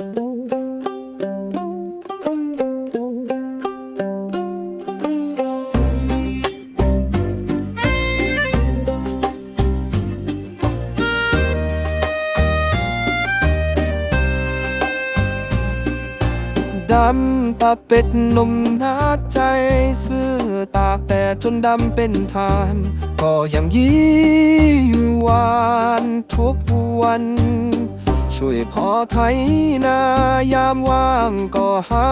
ดำตาเป็ดนมนาใจเสื้อตากแต่จนดำเป็นทาน ก็ยังยิ้มหวานทุกวัน ช่วยพอไทยนายามว่างก็หา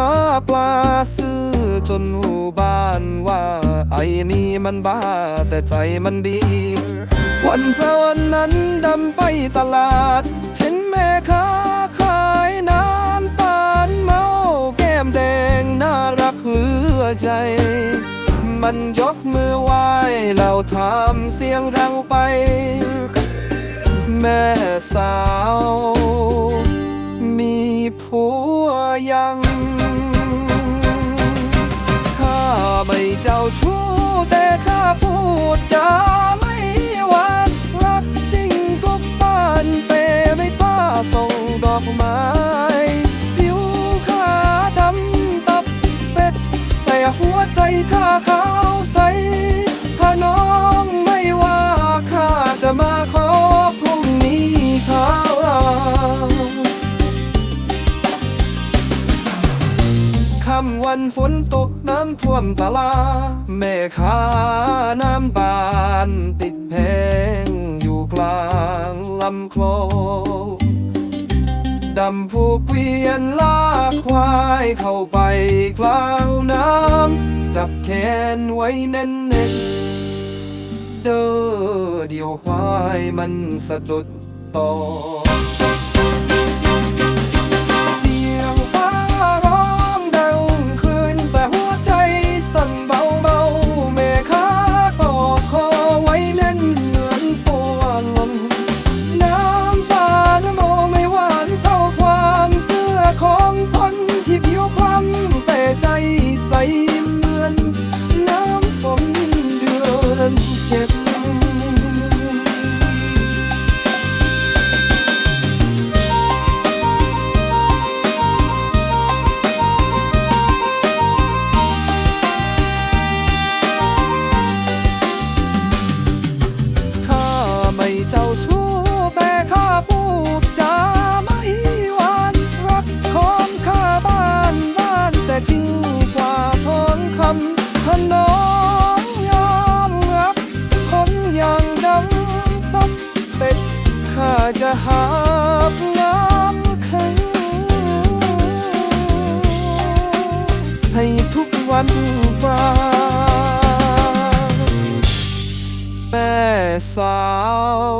ปลาซื้อจนหูบ้านว่าไอ้นี่มันบ้าแต่ใจมันดี วันพระวันนั้นดำไปตลาด เห็นแม่ค้าขายน้ำตาลเมาแก้มแดงน่ารักหลือใจมันยกมือไหว้เราทำเสียงเราไป แม่สา ข้าไม่เจ้าชู้แต่ข้าพูดจาไม่หวานรักจริงทุกบ้านเปไม่ป้าส่งดอกไม้ผิวข้าดำตับเป็ดแต่หัวใจข้าขาว วันฝนตกน้ำท่วมตลา แม่ค้าน้ำบานติดแพงอยู่กลางลำคลองดำผู้เกวียนลากควายเข้าไปกลางน้ำ จับแขนไว้แน่นเน็นๆเด้อเดียวควายมันสะดุดต่อ กว่าทองคำถนองยอมรับคนอย่างดำตับเป็ดข้าจะหาบน้ำแข็งให้ทุกวันปรางแม่สาว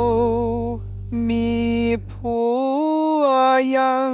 มีผัวยัง